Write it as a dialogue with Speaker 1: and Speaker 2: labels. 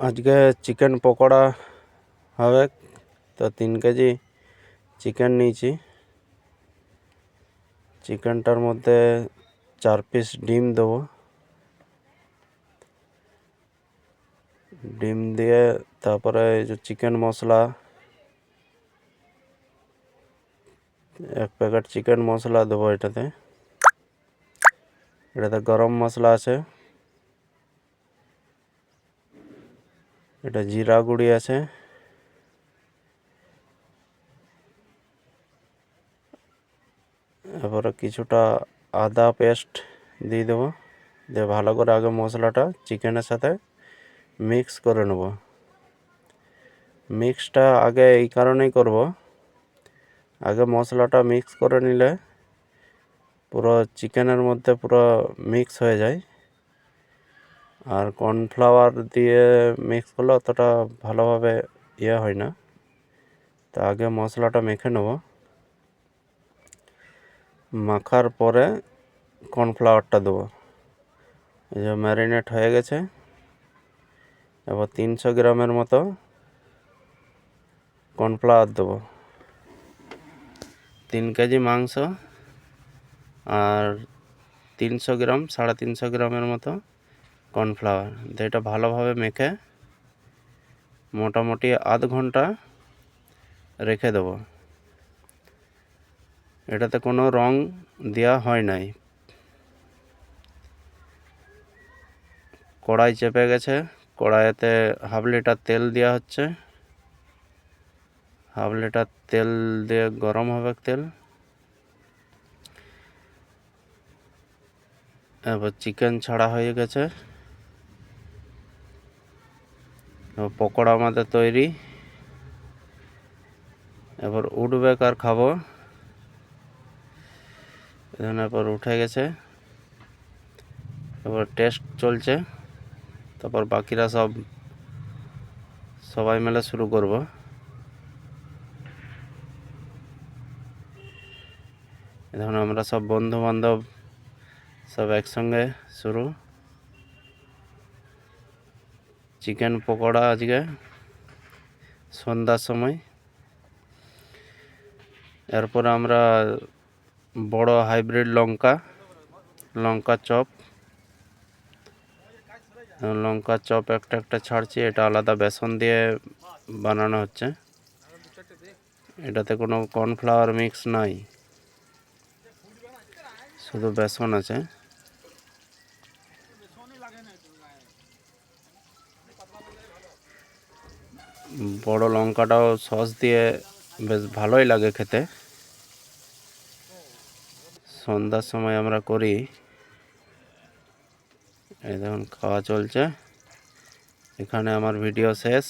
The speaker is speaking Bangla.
Speaker 1: আজকে চিকেন পকোড়া হবে। তো তিন কেজি চিকেন নিয়েছি। চিকেনটার মধ্যে চার পিস ডিম দেবো। ডিম দিয়ে তারপরে এই যে চিকেন মশলা, এক প্যাকেট চিকেন মশলা দেবো এটাতে। এটাতে গরম মশলা আছে। এটা জিরা গুঁড়ি আছে। এবারে কিছুটা আদা পেস্ট দিয়ে দেবো। দিয়ে ভালো করে আগে মশলাটা চিকেনের সাথে মিক্স করে নেব। মিক্সটা আগে এই কারণেই করব। আগে মশলাটা মিক্স করে নিলে পুরো চিকেনের মধ্যে পুরো মিক্স হয়ে যায়। আর কর্নফ্লাওয়ার দিয়ে মিক্স করলে অতটা ভালোভাবে ইয়ে হয় না। তা আগে মশলাটা মেখে নেব। মাখার পরে কর্নফ্লাওয়ারটা দেবো। এই যে ম্যারিনেট হয়ে গেছে। এবার তিনশো গ্রামের মতো কর্নফ্লাওয়ার দেবো। তিন কেজি মাংস আর তিনশো গ্রাম, সাড়ে তিনশো গ্রামের মতো কর্নফ্লাওয়ার। দিয়ে এটা ভালোভাবে মেখে মোটামুটি আধ ঘণ্টা রেখে দেবো। এটাতে কোনো রং দেওয়া হয় নাই। কড়াই চেপে গেছে। কড়াইতে হাফ লিটার তেল দেওয়া হচ্ছে। হাফ লিটার তেল দিয়ে গরম হবে তেল। এবার চিকেন ছাড়া হয়ে গেছে এবার পকোড়া আমাদের তৈরি। এবার উঠবে আর খাব? এখানে এবার উঠে গেছে। এবার টেস্ট চলছে। তারপর বাকিরা সব, সবাই মিলে শুরু করব। এখন আমরা সব বন্ধু বান্ধব সব একসঙ্গে শুরু। চিকেন পকোড়া আজকে। সন্ধ্যার সময়। এরপর আমরা বড় হাইব্রিড লঙ্কা লঙ্কা চপ। লঙ্কা চপ একটা একটা ছাড়ছি, এটা আলাদা বেসন দিয়ে বানানো হচ্ছে। এটাতে কোনো কর্নফ্লাওয়ার মিক্স নাই। শুধু বেসন আছে। বড় লঙ্কাটাও সস দিয়ে বেশ ভালোই লাগে খেতে। সন্ধ্যার সময় আমরা করি। এই দেখুন, খাওয়া চলছে। এখানে আমার ভিডিও শেষ।